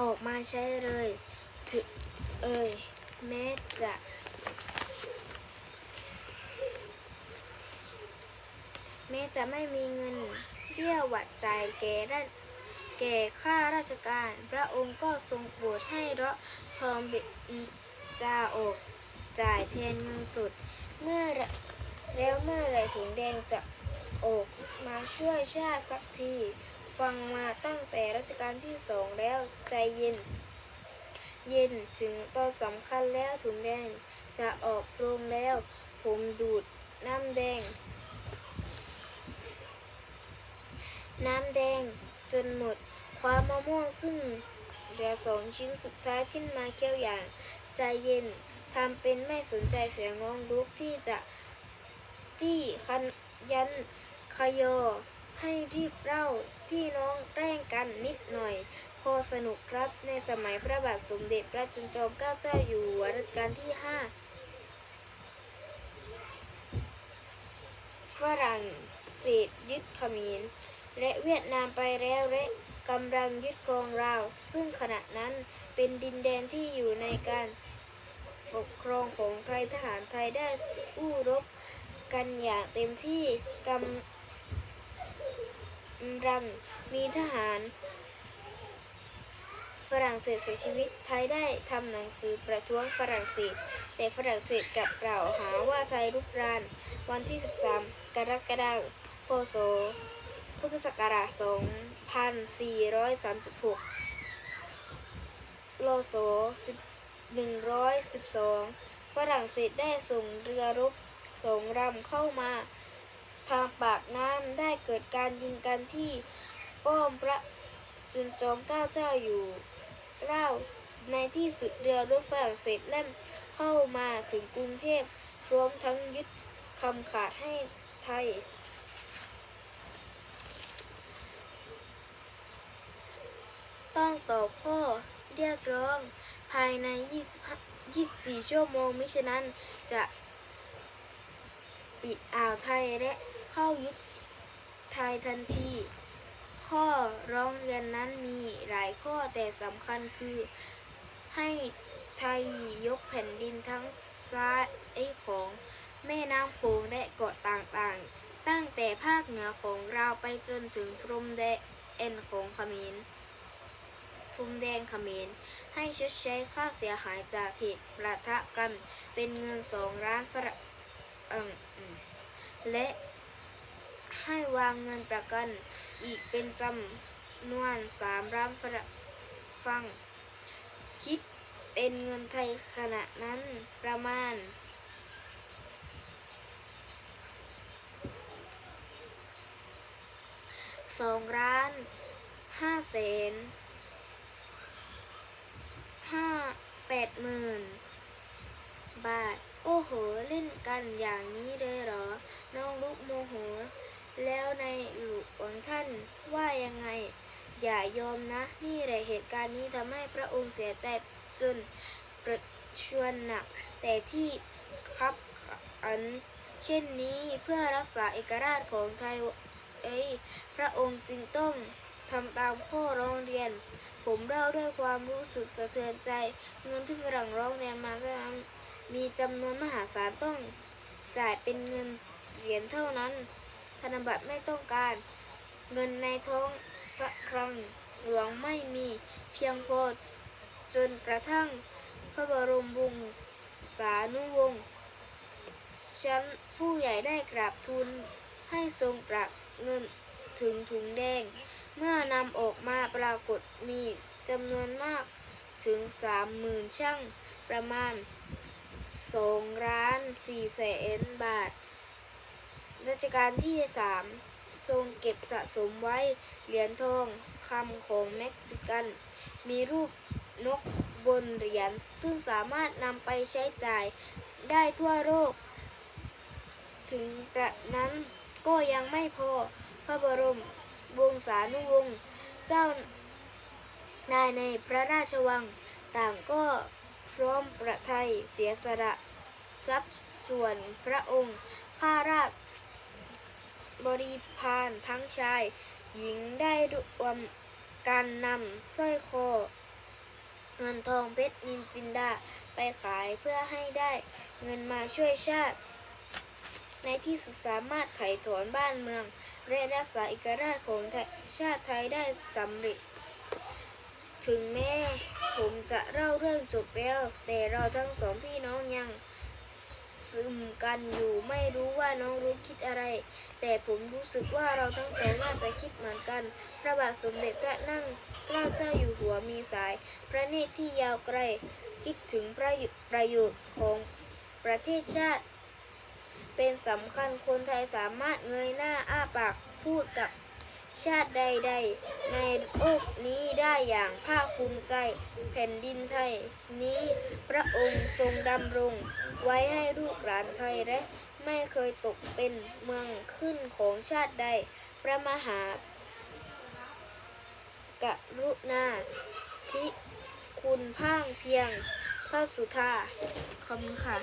ออกมาใช้เลยถึเอ่ยแม้จะแม้จะไม่มีเงินเบี้ยหวัดใจแก่ราชแก่ข้าราชการ พระองค์ก็ทรงโปรดให้เราะทองเบจาออกจ่ายแทนเงินสดเมื่อแล้วเมื่อไรถุงแดงจะออกมาช่วยชาติสักที ฟังมาตั้งแต่รัชกาลที่สองแล้วใจเย็น เย็นถึงตอนสำคัญแล้วถุงแดงจะออกโรงแล้ว ผมดูดน้ำแดง น้ำแดงจนหมด ความมะม่วงซึ่งเหลือสองชิ้นสุดท้ายขึ้นมาเคี้ยวอย่าง ใจเย็นทำเป็นไม่สนใจเสียงร้องรุกที่จะที่คันยันขยอ ให้รีบเล่าพี่น้องแกล้งกันนิดหน่อย พอสนุกครับในสมัยพระบาทสมเด็จพระจุลจอมเกล้าเจ้าอยู่หัวรัชกาลที่ห้าฝรั่งเศสยึดเขมรและเวียดนามไปแล้วและกำลังยึดครองลาว ซึ่งขณะนั้นเป็นดินแดนที่อยู่ในการปกครองของไทยทหารไทยได้สู้รบกันอย่างเต็มที่กำ ลังมีทหาร ฝรั่งเศสเสียชีวิตไทยได้ทำหนังสือประท้วงฝรั่งเศส แต่ฝรั่งเศสกลับกล่าวหาว่าไทยรุกราน วันที่ 13 กรกฎาคมพศพุทธศักราช 2436 โลศ112 ฝรั่งเศสได้ส่งเรือรบสองลำเข้ามา ทางปากน้ำได้เกิดการยิงกันที่ป้อมพระจุลจอมเกล้าเจ้าอยู่เกล้าในที่สุดเรือรบฝรั่งเศสเล่มเข้ามาถึงกรุงเทพพร้อมทั้งยึดคำขาดให้ไทย ต้องตอบข้อเรียกร้องภายใน 24 ชั่วโมงมิฉะนั้นจะปิดอ่าวไทยและ เข้ายึดไทยทันที ข้อร้องเรียนนั้นมีหลายข้อแต่สำคัญคือ ให้ไทยยกแผ่นดินทั้งซ้ายของแม่น้ำโขงและเกาะต่างๆ ตั้งแต่ภาคเหนือของเราไปจนถึงพรมแดนของเขมรพรมแดนเขมรให้ชดใช้ค่าเสียหายจากเหตุประทะกันเป็นเงินสองล้านฝรั่งและ ให้วางเงินประกัน อีกเป็นจำนวนสามล้านฝรั่ฟัง คิดเป็นเงินไทยขณะนั้นประมาณสองล้านห้าแสนห้าแปดหมื่นบาท โอ้โห เล่นกันอย่างนี้เลยเหรอ น้องลูกโมโห แล้วในหลวงท่าน ว่ายังไง อย่ายอมนะ นี่แหละเหตุการณ์นี้ทำให้พระองค์เสียใจจนประชวรหนัก แต่ที่คับอันเช่นนี้เพื่อรักษาเอกราชของไทยเอ้ยพระองค์จึงต้องทำตามข้อร้องเรียน ผมเล่าด้วยความรู้สึกสะเทือนใจ เงินที่ฝรั่งร้องเรียนมาเท่านั้นมีจำนวนมหาศาลต้องจ่ายเป็นเงินเหรียญเท่านั้น ธนบัตรไม่ต้องการ เงินในท้องพระคลังหลวงไม่มีเพียงพอจนกระทั่งพระบรมวงศานุวงศ์ชั้นผู้ใหญ่ได้กราบทูลให้ทรงปรับเงินถึงถุงแดง เมื่อนำออกมาปรากฏมีจำนวนมากถึงสามหมื่นช่างประมาณสองล้านสี่แสนบาทรัชกาลที่สาม ทรงเก็บสะสมไว้ เหรียญทองคำของเม็กซิกัน มีรูปนกบนเหรียญซึ่งสามารถนำไปใช้จ่ายได้ทั่วโลก ถึงกระนั้นก็ยังไม่พอพระบรมวงศานุวงศ์เจ้านายในพระราชวังต่างก็พร้อมประทัยเสียสละทรัพย์ส่วนพระองค์ข้าราช บริพารทั้งชาย หญิงได้รวมการนำสร้อยคอ เงินทองเพชรนินจินดา ไปขายเพื่อให้ได้เงินมาช่วยชาติ ในที่สุดสามารถไถ่ถอนบ้านเมือง และรักษาเอกราชของชาติไทยได้สำเร็จ ถึงแม้ผมจะเล่าเรื่องจบแล้ว แต่เราทั้งสองพี่น้องยัง ซึมกันอยู่ไม่รู้ว่าน้องรู้คิดอะไร แต่ผมรู้สึกว่าเราทั้งสองน่าจะคิดเหมือนกัน พระบาทสมเด็จพระนั่งเกล้าเจ้าอยู่หัวมีสาย พระเนตรที่ยาวไกล คิดถึงประโยประโยชน์ของประเทศชาติ เป็นสำคัญคนไทยสามารถเงยหน้าอ้าปากพูดกับชาติใดๆ ในโลกนี้ได้อย่างภาคภูมิใจ แผ่นดินไทยนี้พระองค์ทรงดำรง ไว้ให้ลูกหลานไทยและไม่เคยตกเป็นเมืองขึ้นของชาติใด พระมหากรุณาธิคุณพ่างเพียงพระสุธาคำค่ะ